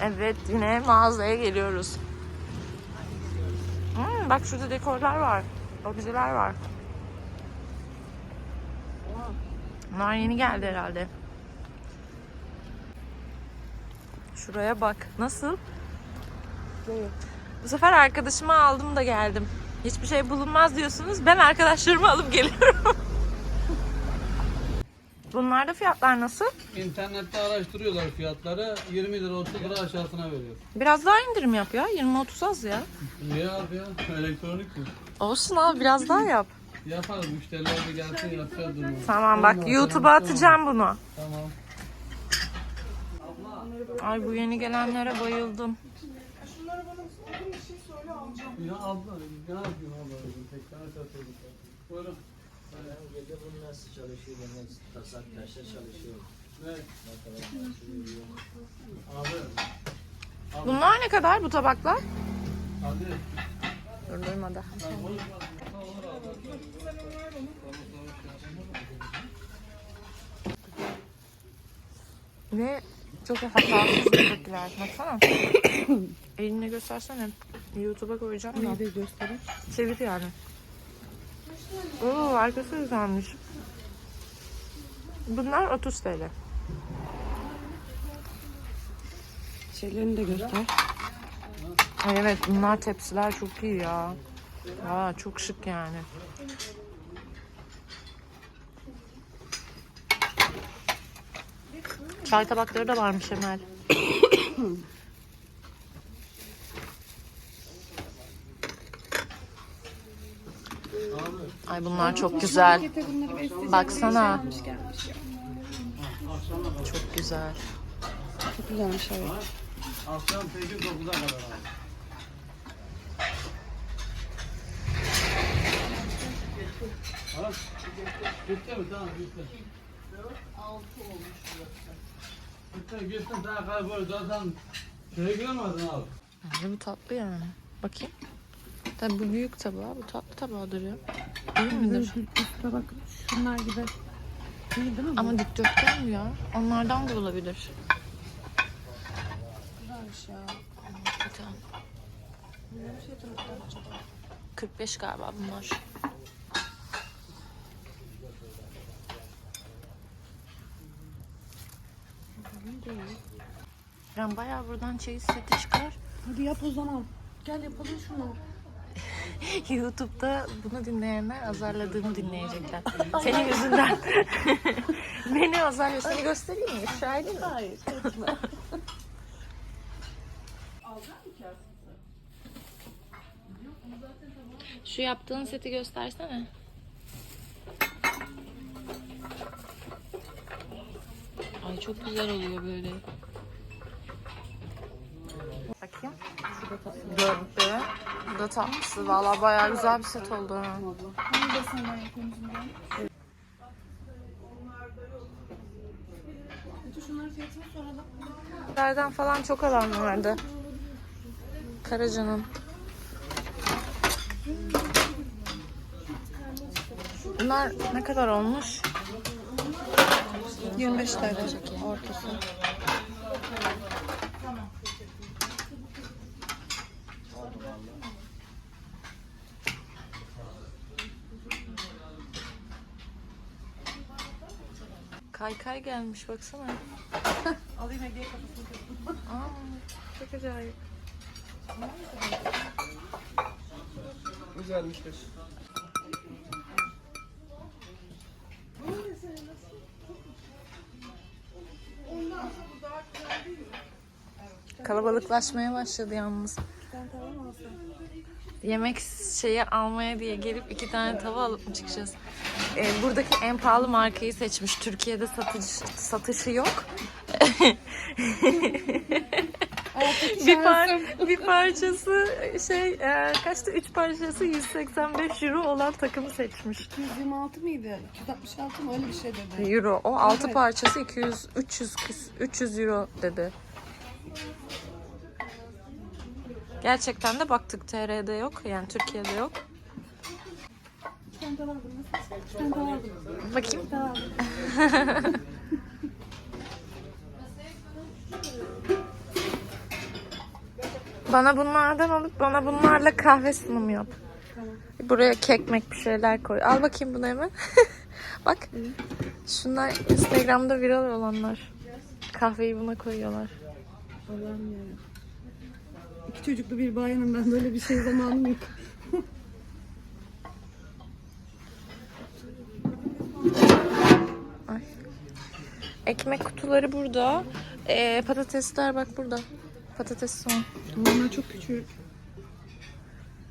Evet yine mağazaya geliyoruz. Hmm, bak şurada dekorlar var. Objeler var. Bunlar yeni geldi herhalde. Şuraya bak. Nasıl? Bu sefer arkadaşımı aldım da geldim. Hiçbir şey bulunmaz diyorsunuz. Ben arkadaşlarımı alıp geliyorum. Bunlarda fiyatlar nasıl? İnternette araştırıyorlar fiyatları. 20 lira 30 lira aşağısına veriyor. Biraz daha indirim yap ya. 20-30 az ya. Niye abi ya? Elektronik mi? Olsun abi biraz daha yap. Yaparız. Müşteriler de gelsin yapacağız durumu. Tamam bak YouTube'a atacağım bunu. Tamam. Ay bu yeni gelenlere bayıldım. Ya abla ne yapıyorsun abla? Tekrar satıyorduk. Buyurun. Gece bunu nasıl çalışıyor, nasıl tasak taşla çalışıyor. Ne? Abi. Bunlar ne kadar bu tabaklar? Hadi. Dur durmadı. Ve çok hatasız yiyecekler. Baksana. Eline göstersene. YouTube'a koyacağım da. Bir de göstereyim. Çevir yani. Oo arkası güzelmiş. Bunlar 30 TL. Şeylerini de göster. Ay evet bunlar tepsiler çok iyi ya. Aa çok şık yani. Çay tabakları da varmış Emel. Ay bunlar çok güzel. Baksana. Çok güzel. Çok güzelmiş evet. Akşam 8-9'a kadar abi. Bitti mi? Tamam bitti. Altı olmuş Bitti gittin daha kaybol zaten şey görmedin abi. Yani bu tatlı yani. Bakayım. Tabii bu büyük tabağı, bu tatlı tabağıdır ya. Değil midir? Üstüne bak şunlar gibi. Değil değil mi? Ama dikdörtgen bu ya. Onlardan da olabilir. güzelmiş ya. Hakikaten. 45 galiba bunlar. Ben bayağı buradan çeyiz seti çıkar. Hadi yap o zaman. Gel yapalım şunu. YouTube'da bunu dinleyenler azarladığımı dinleyecekler. Senin yüzünden. Beni azarlıyor. Seni göstereyim mi? Şahidin mi? Hayır. Şu yaptığın seti göstersene. Ay çok güzel oluyor böyle. Bakayım. Dörtlü. Bu da tatlısı. Valla bayağı güzel bir set oldu. soralım. Nereden falan çok alan vardı. Karaca'nın. Bunlar ne kadar olmuş? 25 TL ortası. Kaykay gelmiş baksana. Alayım hediye kafasını. Aa, çok acayip. Güzelmiştir. Kalabalıklaşmaya başladı yalnız. Yemek şeyi almaya diye gelip iki tane tava alıp mı çıkacağız? Ee, buradaki en pahalı markayı seçmiş. Türkiye'de satış, satışı yok. bir, par, bir parçası şey e, kaçtı? Üç parçası 185 euro olan takımı seçmiş. 226 mıydı? 266 mı? Öyle bir şey dedi. Euro. O altı Evet. parçası 200 300 küs- 300 euro dedi. Gerçekten de baktık TR'de yok. Yani Türkiye'de yok. Bakayım. Bana bunlardan alıp bana bunlarla kahve sunumu yap. Buraya kekmek bir şeyler koy. Al bakayım bunu hemen. Bak. Şunlar Instagram'da viral olanlar. Kahveyi buna koyuyorlar. Allah'ım ya. İki çocuklu bir bayanım ben böyle bir şey zamanım yok. Ay. Ekmek kutuları burada. Ee, patatesler bak burada. Patates soğan. Bunlar çok küçük.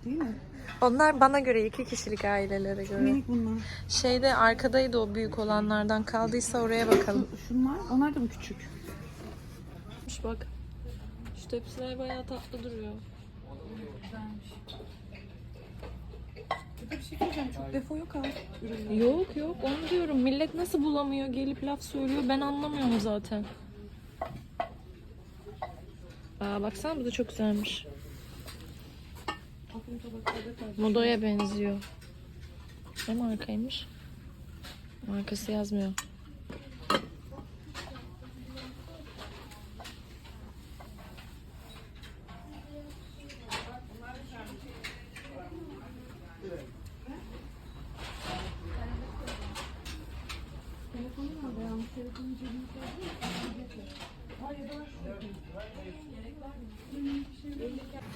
Değil mi? Onlar bana göre iki kişilik ailelere göre. Minik bunlar. Şeyde arkadaydı o büyük olanlardan kaldıysa oraya bakalım. Şunlar, onlar da mı küçük? Bak. Tepsiler bayağı tatlı duruyor. Bir şey söyleyeceğim, çok defo yok ha. Yok yok onu diyorum. Millet nasıl bulamıyor gelip laf söylüyor ben anlamıyorum zaten. Aa baksana bu da çok güzelmiş. Modaya benziyor. Ne markaymış? Markası yazmıyor.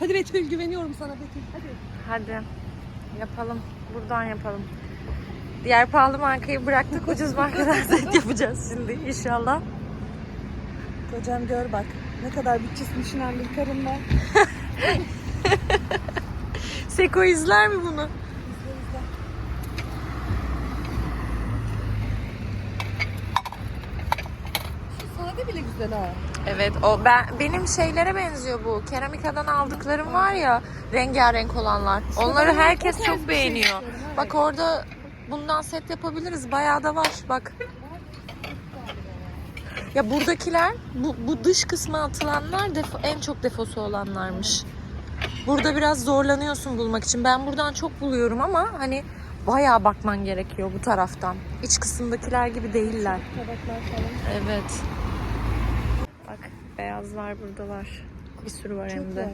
Hadi Betül güveniyorum sana Betül. Hadi. Hadi yapalım. Buradan yapalım. Diğer pahalı markayı bıraktık. Ucuz markadan set yapacağız şimdi inşallah. Kocam gör bak. Ne kadar bütçesini düşünen bir karın var. Seko izler mi bunu? Sade bile güzel ha. Evet o ben benim şeylere benziyor bu. Keramikadan aldıklarım var ya rengarenk olanlar. Onları herkes çok şey beğeniyor. Bak orada bundan set yapabiliriz. Bayağı da var bak. Ya buradakiler bu, bu dış kısma atılanlar defo, en çok defosu olanlarmış. Burada biraz zorlanıyorsun bulmak için. Ben buradan çok buluyorum ama hani bayağı bakman gerekiyor bu taraftan. İç kısımdakiler gibi değiller. Evet. Beyazlar burada var. Bir sürü var hem Çok de. var.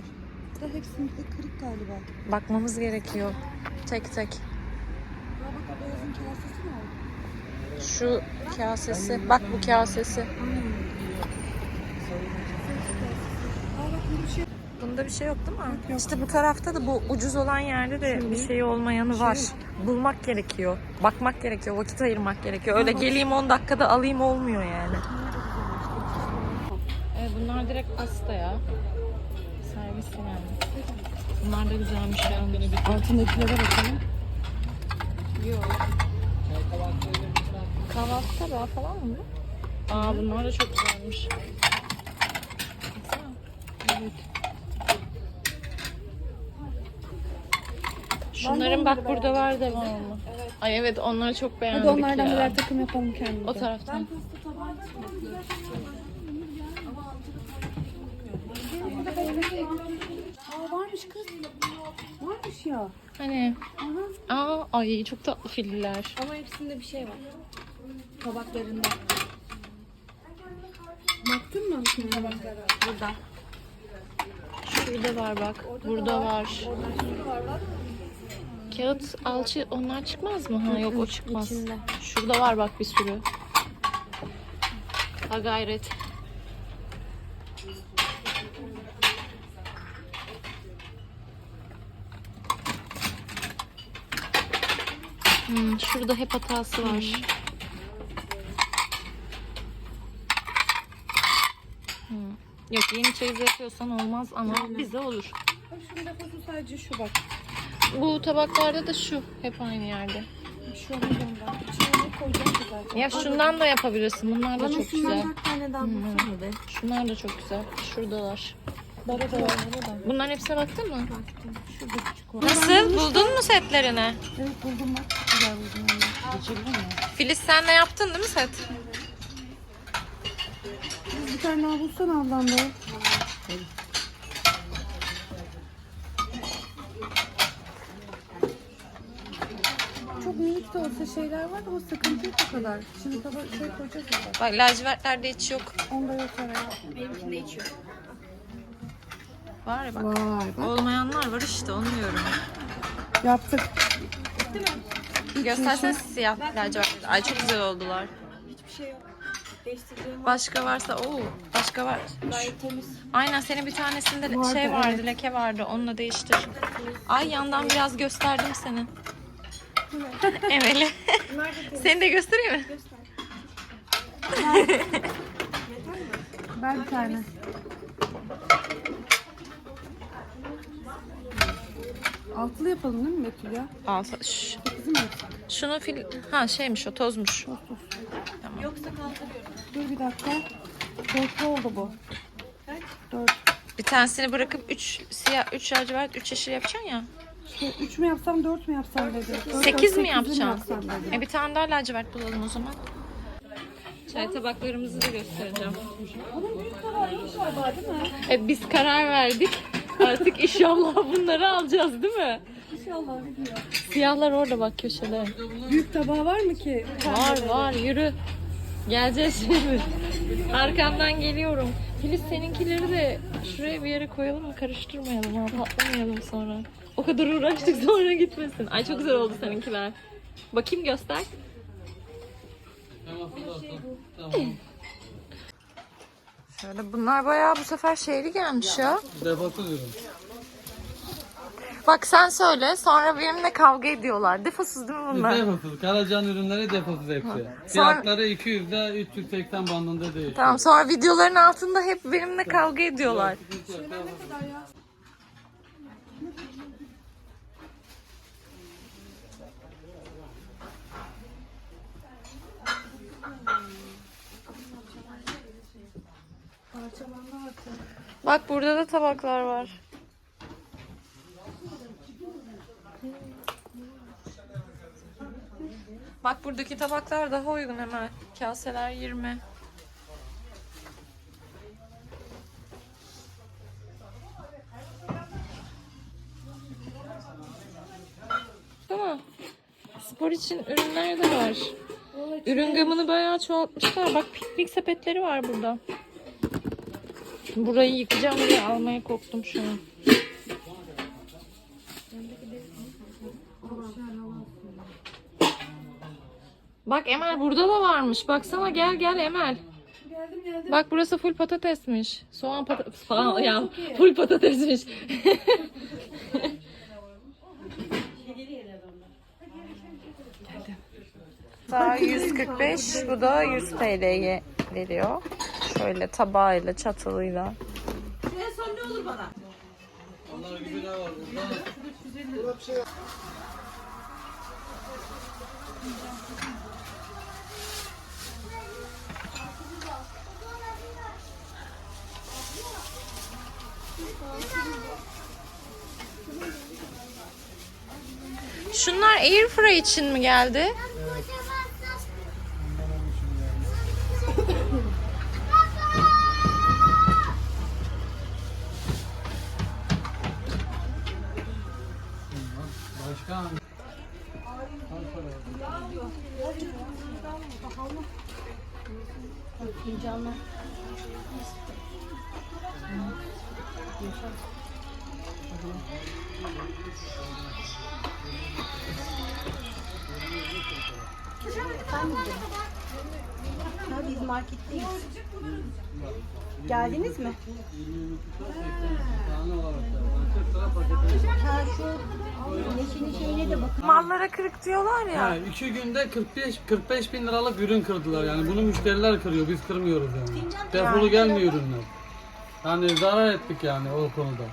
Da hepsinde kırık galiba. Bakmamız gerekiyor. Tek tek. Ya bak o beyazın kasesi mi? Şu kasesi. Bak bu kasesi. Şey Bunda bir şey yok değil mi? Yok, yok. İşte bu tarafta da bu ucuz olan yerde de bir şey olmayanı var. Bulmak gerekiyor. Bakmak gerekiyor. Vakit ayırmak gerekiyor. Öyle geleyim 10 dakikada alayım olmuyor yani. Direkt pasta ya. Servis yani. Bunlar da güzelmiş ya. Altındakilere bakalım. Yok. Kahvaltı tabağı falan mı bu? Aa bunlar da çok güzelmiş. Evet. Şunların bak burada var devamlı. Ay evet onları çok beğendik Hadi onlardan ya. birer takım yapalım kendimize. O taraftan. Aa varmış kız. Varmış ya. Hani aa ay çok tatlı filler. Ama hepsinde bir şey var. Tabaklarında. Baktın mı tabaklara? Burada. Şurada var bak. Burada var. Orada var bak. Kağıt alçı onlar çıkmaz mı? Ha yok o çıkmaz. içinde. Şurada var bak bir sürü. Ha gayret. Hmm, şurada hep hatası var. Hmm. Yok yeni çeyiz yapıyorsan olmaz ama bize olur. Şunun deposu sadece şu bak. Bu tabaklarda da şu hep aynı yerde. Şu an ondan. İçine ne koyacağım ki zaten. Ya şundan da yapabilirsin. Bunlar da Bana çok şundan güzel. dört tane daha bulsana be. Şunlar da çok güzel. Şuradalar. Baba da var burada. Bunların hepsine baktın mı? Baktım. Şurada küçük var. Nasıl? Buldun mu setlerini? Evet buldum bak. Çok güzel buldum onu. Geçirdim mi? Filiz sen de yaptın değil mi set? Biz bir tane daha bulsana ablam be. Çok minik de olsa şeyler var ama sıkıntı yok o kadar. Şimdi taba şey koyacağız orada. Bak lacivertlerde hiç yok. Onda yok herhalde. Benimkinde hiç yok. Var ya bak. Vay bak. Olmayanlar var işte onu diyorum. Yaptık. Göstersene siyah lacivert. Ay çok güzel oldular. Hiçbir şey yok. Değiştireceğim Başka varsa o başka var. gayet temiz. Aynen senin bir tanesinde Vardı, şey vardı, evet. leke vardı. Onunla değiştir. Ay yandan biraz gösterdim seni. Emel'i. seni de göstereyim mi? Ben bir tane. Altılı yapalım değil mi Betül ya? Al, şş. Bizim yapsak. Şunu fil... Ha şeymiş o tozmuş. Yoksa kaldırıyorum. Dur bir dakika. Dörtlü oldu bu. Dört. Bir tanesini bırakıp 3 siyah 3 lacivert 3 yeşil yapacaksın ya. İşte üç mü yapsam dört mü yapsam dedi. Dört, Sekiz dört, mi yapacaksın? yapsam. E bir tane daha lacivert bulalım o zaman. Çay tabaklarımızı da göstereceğim. Bunun büyük kararıymış galiba değil mi? E biz karar verdik. Artık inşallah bunları alacağız değil mi? İnşallah gidiyor. Siyahlar orada bak köşede. Büyük tabağı var mı ki? Var var yürü. Geleceğiz şimdi. Arkamdan geliyorum. Filiz seninkileri de şuraya bir yere koyalım mı? Karıştırmayalım ha. Patlamayalım sonra. O kadar uğraştık sonra gitmesin. Ay çok güzel oldu seninkiler. Bakayım göster. Şöyle bunlar bayağı bu sefer şehri gelmiş ya. Deposu diyorum. Bak sen söyle sonra benimle kavga ediyorlar. Defasız değil mi bunlar? Deposuz. Karacan ürünleri deposuz hepsi. Fiyatları 200 ile 380 bandında değişiyor. Tamam sonra videoların altında hep benimle kavga ediyorlar. Bak burada da tabaklar var. Bak buradaki tabaklar daha uygun hemen. Kaseler 20. Değil mi? Spor için ürünler de var. Ürün gamını bayağı çoğaltmışlar. Bak piknik sepetleri var burada. Burayı yıkacağım diye almaya korktum şu an. Bak Emel burada da varmış. Baksana gel gel Emel. Geldim geldim. Bak burası full patatesmiş. Soğan patates falan ya. Full patatesmiş. Daha 145, bu da 100 TL'ye veriyor. Şöyle tabağıyla, çatalıyla. Onlar gibi ne var burada? Şunlar airfry için mi geldi? Ha, biz marketteyiz. Geldiniz mi? Ha şu Neşe'nin şeyine de bakın. Mallara kırık diyorlar ya. Ha, iki günde 45 45 bin liralık ürün kırdılar yani bunu müşteriler kırıyor biz kırmıyoruz yani. Defolu gelmiyor ürünler. Yani zarar ettik yani o konuda.